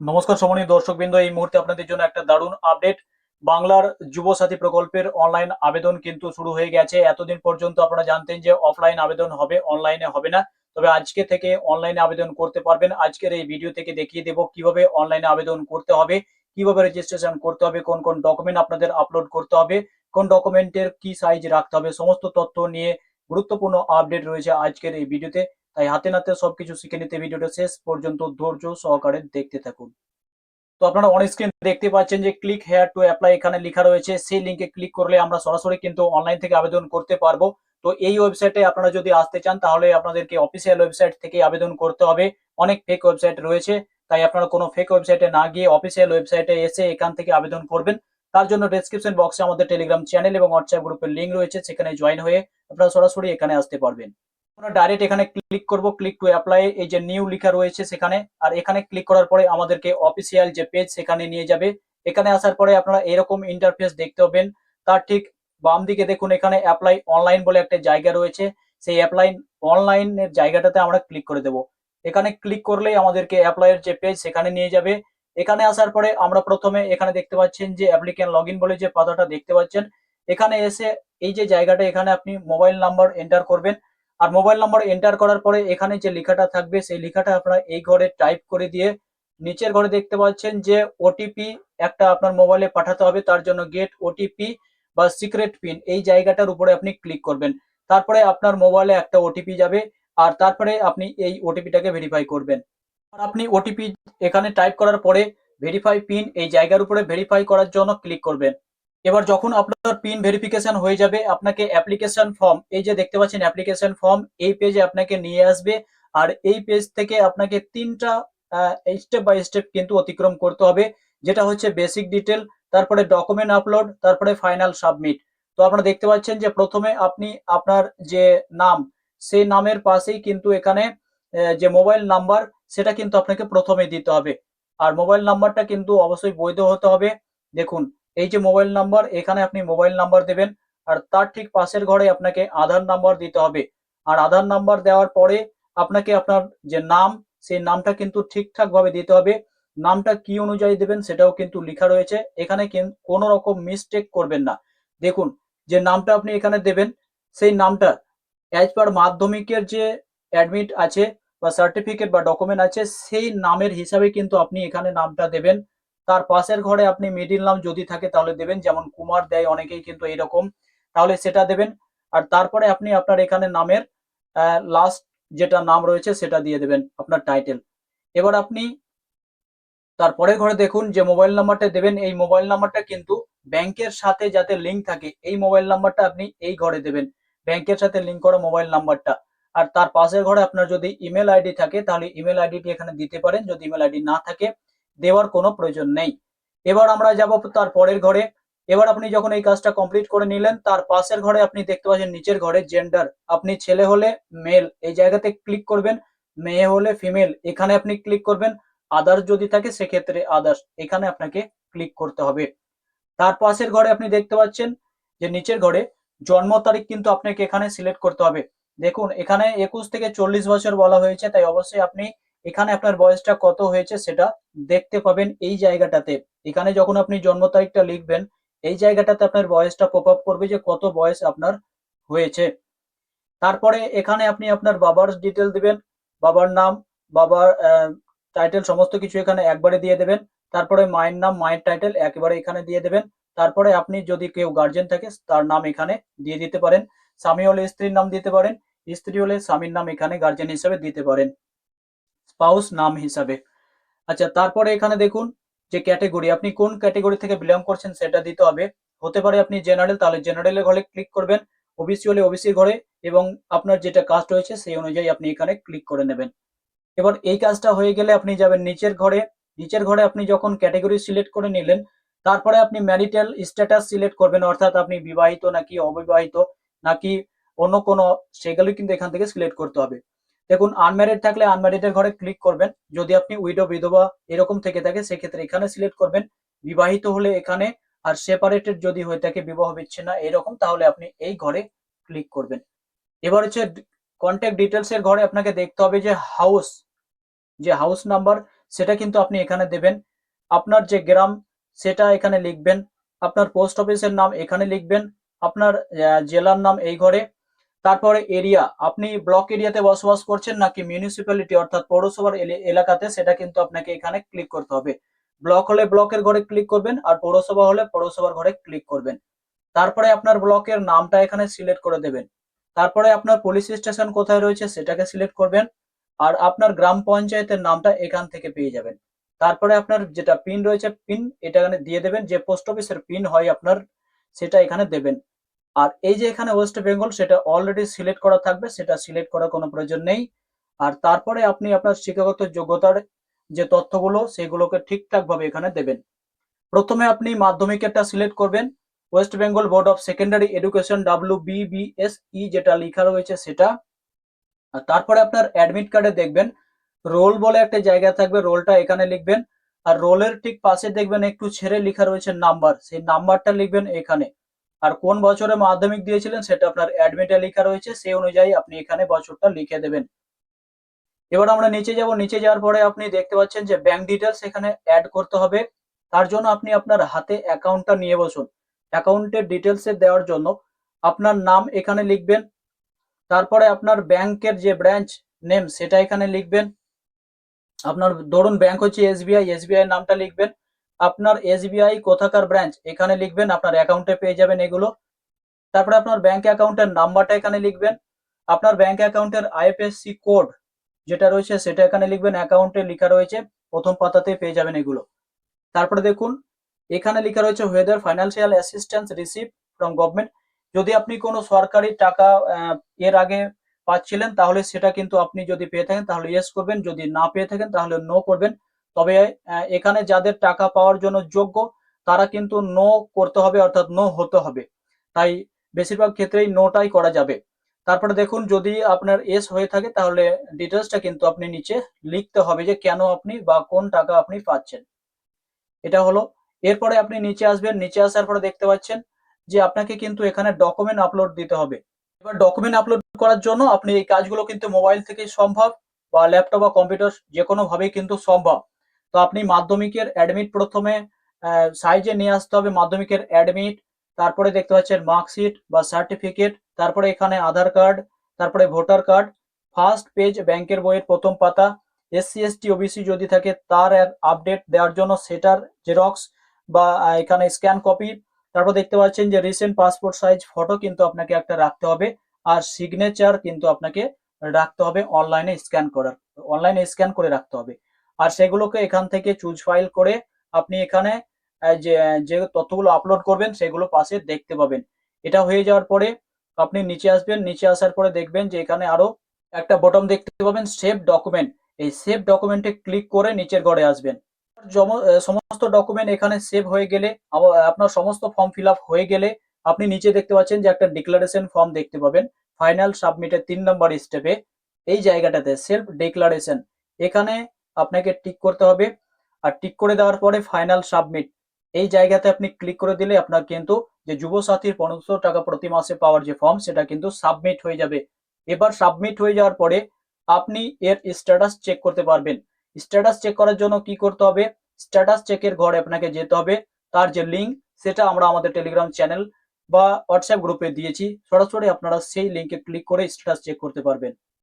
নমস্কার সম্মানীয় দর্শকবৃন্দ, এই মুহূর্তে আপনাদের জন্য একটা দারুণ আপডেট বাংলার যুব সাথী প্রকল্পের অনলাইন আবেদন কিন্তু শুরু হয়ে গেছে। এতদিন পর্যন্ত আপনারা জানতেন যে অফলাইন আবেদন হবে অনলাইনে হবে না। তবে আজকে থেকে অনলাইনে আবেদন করতে পারবেন। আজকের এই ভিডিও থেকে দেখিয়ে দেব কীভাবে অনলাইনে আবেদন করতে হবে, কীভাবে রেজিস্ট্রেশন করতে হবে, কোন কোন ডকুমেন্ট আপনাদের আপলোড করতে হবে, কোন ডকুমেন্টের কি সাইজ রাখতে হবে, সমস্ত তথ্য নিয়ে গুরুত্বপূর্ণ আপডেট রয়েছে আজকের এই ভিডিওতে তাই হাতে নাতে সবকিছু শিখে নিতে ভিডিওটা শেষ পর্যন্ত ধৈর্য সহকারে দেখতে থাকুন। তো আপনারা অন স্ক্রিন দেখতে পাচ্ছেন যে ক্লিক হেয়ার টু অ্যাপ্লাই এখানে লেখা রয়েছে। সেই লিঙ্কে ক্লিক করলে আমরা সরাসরি কিন্তু অনলাইন থেকে আবেদন করতে পারব। তো এই ওয়েবসাইটে আপনারা যদি আসতে চান, তাহলে আপনাদেরকে অফিসিয়াল ওয়েবসাইট থেকে আবেদন করতে হবে। অনেক ফেক ওয়েবসাইট রয়েছে, তাই আপনারা কোনো ফেক ওয়েবসাইটে না গিয়ে অফিসিয়াল ওয়েবসাইটে এসে এখান থেকে আবেদন করবেন। তার জন্য ডেসক্রিপশন বক্সে আমাদের টেলিগ্রাম চ্যানেল এবং হোয়াটসঅ্যাপ গ্রুপের লিঙ্ক রয়েছে, সেখানে জয়েন হয়ে আপনারা সরাসরি এখানে আসতে পারবেন। আমরা ডাইরেক্ট এখানে ক্লিক করব ক্লিক টু অ্যাপ্লাই এই যে নিউ লেখা রয়েছে সেখানে, আর এখানে ক্লিক করার পরে আমাদেরকে অফিসিয়াল যে পেজ সেখানে নিয়ে যাবে। এখানে আসার পরে আপনারা এরকম ইন্টারফেস দেখতে পাবেন। তার ঠিক বাম দিকে দেখুন, এখানে অ্যাপ্লাই অনলাইন বলে একটা জায়গা রয়েছে। সেই অ্যাপ্লাই অনলাইনের জায়গাটাতে আমরা ক্লিক করে দেব। এখানে ক্লিক করলেই আমাদেরকে অ্যাপ্লাইয়ের যে পেজ সেখানে নিয়ে যাবে। এখানে আসার পরে আমরা প্রথমে এখানে দেখতে পাচ্ছেন যে অ্যাপ্লিকেন্ট লগ বলে যে পাতাটা দেখতে পাচ্ছেন। এখানে এসে এই যে জায়গাটা, এখানে আপনি মোবাইল নাম্বার এন্টার করবেন। আর মোবাইল নাম্বার এন্টার করার পরে এখানে যে লেখাটা থাকবে, সেই লেখাটা আপনারা এই ঘরে টাইপ করে দিয়ে নিচের ঘরে দেখতে পাচ্ছেন যে ওটিপি একটা আপনার মোবাইলে পাঠাতে হবে। তার জন্য গেট ওটিপি বা সিক্রেট পিন এই জায়গাটার উপরে আপনি ক্লিক করবেন। তারপরে আপনার মোবাইলে একটা ওটিপি যাবে আর তারপরে আপনি এই ওটিপিটাকে ভেরিফাই করবেন। আর আপনি ওটিপি এখানে টাইপ করার পরে ভেরিফাই পিন এই জায়গার উপরে ভেরিফাই করার জন্য ক্লিক করবেন। এবার যখন আপনার পিন ভেরিফিকেশন হয়ে যাবে, আপনাকে অ্যাপ্লিকেশন ফর্ম এই যে দেখতে পাচ্ছেন অ্যাপ্লিকেশন ফর্ম এই পেজে আপনাকে নিয়ে আসবে। আর এই পেজ থেকে আপনাকে তিনটা স্টেপ বাই স্টেপ কিন্তু অতিক্রম করতে হবে, যেটা হচ্ছে বেসিক ডিটেল তারপরে ডকুমেন্ট আপলোড তারপরে ফাইনাল সাবমিট তো আপনারা দেখতে পাচ্ছেন যে প্রথমে আপনি আপনার যে নাম, সেই নামের পাশেই কিন্তু এখানে যে মোবাইল নাম্বার সেটা কিন্তু আপনাকে প্রথমে দিতে হবে। আর মোবাইল নাম্বারটা কিন্তু অবশ্যই বৈধ হতে হবে। দেখুন এই যে মোবাইল নাম্বার, এখানে আপনি মোবাইল নাম্বার দেবেন, আর তার ঠিক পাশের ঘরে আপনাকে আধার নাম্বার দিতে হবে। আর আধার নাম্বার দেওয়ার পরে আপনাকে আপনার যে নাম, সেই নামটা কিন্তু ঠিকঠাক ভাবে দিতে হবে। নামটা কি অনুযায়ী দেবেন সেটাও কিন্তু লেখা রয়েছে। এখানে কোনো রকম মিস্টেক করবেন না। দেখুন, যে নামটা আপনি এখানে দেবেন, সেই নামটা অ্যাজ পার মাধ্যমিকের যে অ্যাডমিট আছে বা সার্টিফিকেট বা ডকুমেন্ট আছে, সেই নামের হিসাবে কিন্তু আপনি এখানে নামটা দেবেন। তার পাশের ঘরে আপনি মিডিল নাম যদি থাকে তাহলে দেবেন, যেমন কুমার দেয় অনেকেই কিন্তু এইরকম, তাহলে সেটা দেবেন। আর তারপরে আপনি আপনার এখানে নামের লাস্ট যেটা নাম রয়েছে সেটা দিয়ে দেবেন আপনার টাইটেল এবার আপনি তারপরে ঘরে দেখুন যে মোবাইল নাম্বারটা দেবেন, এই মোবাইল নাম্বারটা কিন্তু ব্যাংকের সাথে যাতে লিঙ্ক থাকে, এই মোবাইল নাম্বারটা আপনি এই ঘরে দেবেন, ব্যাংকের সাথে লিঙ্ক করা মোবাইল নাম্বারটা আর তার পাশের ঘরে আপনার যদি ইমেল আইডি থাকে, তাহলে ইমেল আইডিটি এখানে দিতে পারেন, যদি ইমেল আইডি না থাকে দেওয়ার কোনো প্রয়োজন নেই। এবার আমরা যাব তার পরের ঘরে। এবার আপনি যখন এই কাজটা কমপ্লিট করে নিলেন, তার পাশের ঘরে আপনি দেখতে পাচ্ছেন নিচের ঘরে জেন্ডার আপনি ছেলে হলে মেল এই জায়গাতে ক্লিক করবেন, মেয়ে হলে ফিমেল এখানে আপনি ক্লিক করবেন আদার্স যদি থাকে সেক্ষেত্রে আদার্স এখানে আপনাকে ক্লিক করতে হবে। তার পাশের ঘরে আপনি দেখতে পাচ্ছেন যে নিচের ঘরে জন্ম তারিখ কিন্তু আপনাকে এখানে সিলেক্ট করতে হবে। দেখুন, এখানে একুশ থেকে চল্লিশ বছর বলা হয়েছে, তাই অবশ্যই আপনি এখানে আপনার বয়সটা কত হয়েছে সেটা দেখতে পাবেন এই জায়গাটাতে। এখানে যখন আপনি জন্ম তারিখটা লিখবেন, এই জায়গাটাতে আপনার বয়সটা পপ আপ করবে যে কত বয়স আপনার হয়েছে। তারপরে এখানে আপনি আপনার বাবার ডিটেল দিবেন, বাবার নাম, বাবার টাইটেল সমস্ত কিছু এখানে একবারে দিয়ে দেবেন। তারপরে মায়ের নাম, মায়ের টাইটেল একেবারে এখানে দিয়ে দেবেন। তারপরে আপনি যদি কেউ গার্জেন থাকে, তার নাম এখানে দিয়ে দিতে পারেন। স্বামী হলে স্ত্রীর নাম দিতে পারেন। স্ত্রী হলে স্বামীর নাম এখানে গার্জেন হিসেবে দিতে পারেন। স্পাউস নাম হিসাবে। আচ্ছা তারপরে এখানে দেখুন যে ক্যাটেগরি আপনি কোন ক্যাটেগরি থেকে বিলং করছেন সেটা দিতে হবে। হতে পারে আপনি জেনারেল তাহলে জেনারেলের ঘরে ক্লিক করবেন ওবিসি হলে ওবিসির ঘরে এবং আপনার যেটা কাস্ট রয়েছে সেই অনুযায়ী আপনি এখানে ক্লিক করে নেবেন। এবার এই কাজটা হয়ে গেলে আপনি যাবেন নিচের ঘরে। নিচের ঘরে আপনি যখন ক্যাটেগরি সিলেক্ট করে নিলেন, তারপরে আপনি ম্যারিটাল স্ট্যাটাস সিলেক্ট করবেন, অর্থাৎ আপনি বিবাহিত নাকি অবিবাহিত নাকি অন্য কোনো সেগুলো কিন্তু এখান থেকে সিলেক্ট করতে হবে। দেখুন আনম্যারিড থাকলে আনম্যারিডের ঘরে ক্লিক করবেন। যদি আপনি উইডো বিধবা এরকম থেকে থাকে, সেক্ষেত্রে এখানে সিলেক্ট করবেন। বিবাহিত হলে এখানে আর সেপারেটেড যদি হয়ে থাকে, বিবাহ বিচ্ছিন্ন এরকম, তাহলে আপনি এই ঘরে ক্লিক করবেন। এবার হচ্ছে কন্ট্যাক্ট ডিটেলস এর ঘরে আপনাকে দেখতে হবে যে হাউস যে হাউস নাম্বার সেটা কিন্তু আপনি এখানে দেবেন। আপনার যে গ্রাম, সেটা এখানে লিখবেন। আপনার পোস্ট অফিসের নাম এখানে লিখবেন। আপনার জেলার নাম এই ঘরে। তারপরে এরিয়া, আপনি ব্লক এরিয়াতে বসবাস করছেন নাকি মিউনিসিপ্যালিটি অর্থাৎ পৌরসভার এলে- এলাকাতে, সেটা কিন্তু আপনাকে এখানে ক্লিক করতে হবে। ব্লক হলে ব্লকের ঘরে ক্লিক করবেন আর পৌরসভা হলে পৌরসভার ঘরে ক্লিক করবেন। তারপরে আপনার ব্লকের নামটা এখানে সিলেক্ট করে দেবেন। তারপরে আপনার পুলিশ স্টেশন কোথায় রয়েছে সেটাকে সিলেক্ট করবেন আর আপনার গ্রাম পঞ্চায়েতের নামটা এখান থেকে পেয়ে যাবেন। তারপরে আপনার যেটা পিন রয়েছে পিন এটা এখানে দিয়ে দেবেন। যে পোস্ট অফিসের পিন হয় আপনার, সেটা এখানে দেবেন। আর এই যে এখানে ওয়েস্ট বেঙ্গল সেটা অলরেডি সিলেক্ট করা থাকবে, সেটা সিলেক্ট করার কোনো প্রয়োজন নেই। আর তারপরে আপনি আপনার শিক্ষাগত যোগ্যতার যে তথ্যগুলো, সেগুলোকে ঠিকঠাক ভাবে এখানে দেবেন। প্রথমে আপনি মাধ্যমিকেরটা সিলেক্ট করবেন। West Bengal Board of Secondary Education W BBSE যেটা লেখা রয়েছে সেটা। আর তারপরে আপনার অ্যাডমিট কার্ডে দেখবেন। রোল বলে একটা জায়গা থাকবে রোলটা এখানে লিখবেন। আর রোলের ঠিক পাশে দেখবেন, একটু ছেড়ে লেখা রয়েছে নাম্বার সেই নাম্বারটা লিখবেন এখানে। আর কোন বছরে মাধ্যমিক দিয়েছিলেন সেটা আপনার অ্যাডমিটে লেখা রয়েছে, সেই অনুযায়ী আপনি এখানে বছরটা লিখে দেবেন। এবার আমরা নিচে যাব, নিচে যাওয়ার পরে আপনি দেখতে পাচ্ছেন যে ব্যাংক ডিটেলস এখানে অ্যাড করতে হবে। তার জন্য আপনি আপনার হাতে অ্যাকাউন্টটা নিয়ে বসুন। অ্যাকাউন্টের ডিটেলস দেওয়ার জন্য আপনার নাম এখানে লিখবেন। তারপরে আপনার ব্যাংকের যে ব্রাঞ্চ নেম সেটা এখানে লিখবেন। আপনার, ধরুন ব্যাংক হচ্ছে এসবিআই এসবিআই নামটা লিখবেন। আপনার এসবিআই কোথাকার ব্রাঞ্চ এখানে লিখবেন, আপনার অ্যাকাউন্টে পেয়ে যাবেন এগুলো। তারপরে আপনার ব্যাংক অ্যাকাউন্টের নাম্বারটা এখানে লিখবেন। আপনার ব্যাংক অ্যাকাউন্টের আইএফএসসি কোড যেটা রয়েছে, সেটা এখানে লিখবেন অ্যাকাউন্টে লেখা রয়েছে, প্রথম পাতাতে পেয়ে যাবেন এগুলো। তারপরে দেখুন, এখানে লেখা রয়েছে whether financial assistance receive from government যদি আপনি কোনো সরকারি টাকা এর আগে পাচ্ছিলেন, তাহলে সেটা কিন্তু আপনি যদি পেয়ে থাকেন, তাহলে ইয়েস করবেন। যদি না পেয়ে থাকেন, তাহলে নো করবেন। তবে এখানে যাদের টাকা পাওয়ার জন্য যোগ্য, তারা কিন্তু নো করতে হবে, অর্থাৎ নো হতে হবে। তাই বেশিরভাগ ক্ষেত্রেই নোটাই করা যাবে। তারপরে দেখুন, যদি আপনার এস হয়ে থাকে, তাহলে ডিটেলসটা কিন্তু আপনি নিচে লিখতে হবে যে কেন আপনি বা কোন টাকা আপনি পাচ্ছেন। এটা হলো। এরপরে আপনি নিচে আসবেন। নিচে আসার পরে দেখতে পাচ্ছেন যে আপনাকে কিন্তু এখানে ডকুমেন্ট আপলোড দিতে হবে। এবার ডকুমেন্ট আপলোড করার জন্য আপনি এই কাজগুলো কিন্তু মোবাইল থেকেই সম্ভব বা ল্যাপটপ বা কম্পিউটার যে কোনো ভাবেই কিন্তু সম্ভব। তো আপনি মাধ্যমিকের অ্যাডমিট প্রথমে সাইজে নিয়ে আসতে হবে, মাধ্যমিকের অ্যাডমিট তারপরে দেখতে পাচ্ছেন মার্কশিট বা সার্টিফিকেট তারপরে এখানে আধার কার্ড তারপরে ভোটার কার্ড ফার্স্ট পেজ ব্যাংকের বইয়ের প্রথম পাতা এসসি এসটি ওবিসি যদি থাকে তার আপডেট দেওয়ার জন্য সেটার জেরক্স বা এখানে স্ক্যান কপি তারপর দেখতে পাচ্ছেন যে রিসেন্ট পাসপোর্ট সাইজ ফটো কিন্তু আপনাকে একটা রাখতে হবে আর সিগনেচার কিন্তু আপনাকে রাখতে হবে অনলাইনে স্ক্যান করার অনলাইনে স্ক্যান করে রাখতে হবে। আর সেগুলোকে এখান থেকে চুজ ফাইল করে আপনি এখানে যে যে তথ্যগুলো আপলোড করবেন সেগুলো পাশে দেখতে পাবেন। এটা হয়ে যাওয়ার পরে আপনি নিচে আসবেন, নিচে আসার পরে দেখবেন যে এখানে আরও একটা বটম দেখতে পাবেন সেভ ডকুমেন্ট এই সেভ ডকুমেন্টে ক্লিক করে নিচের ঘরে আসবেন। সমস্ত ডকুমেন্ট এখানে সেভ হয়ে গেলে আপনার সমস্ত ফর্ম ফিল হয়ে গেলে আপনি নিচে দেখতে পাচ্ছেন যে একটা ডিক্লারেশন ফর্ম দেখতে পাবেন ফাইনাল সাবমিটের তিন নম্বর স্টেপে এই জায়গাটাতে সেলফ ডিক্লারেশন এখানে আপনাকে টিক করতে হবে। আর টিক করে দেওয়ার পরে ফাইনাল সাবমিট এই জায়গাতে আপনি ক্লিক করে দিলে আপনার কিন্তু যে যুব সাথীর পনেরোশো টাকা প্রতি মাসে পাওয়ার যে ফর্ম সেটা কিন্তু সাবমিট হয়ে যাবে। এবার সাবমিট হয়ে যাওয়ার পরে আপনি এর স্ট্যাটাস চেক করতে পারবেন। স্ট্যাটাস চেক করার জন্য কি করতে হবে? স্ট্যাটাস চেকের ঘরে আপনাকে যেতে হবে। তার যে লিঙ্ক সেটা আমরা আমাদের টেলিগ্রাম চ্যানেল বা হোয়াটসঅ্যাপ গ্রুপে দিয়েছি। সরাসরি আপনারা সেই লিঙ্কে ক্লিক করে স্ট্যাটাস চেক করতে পারবেন।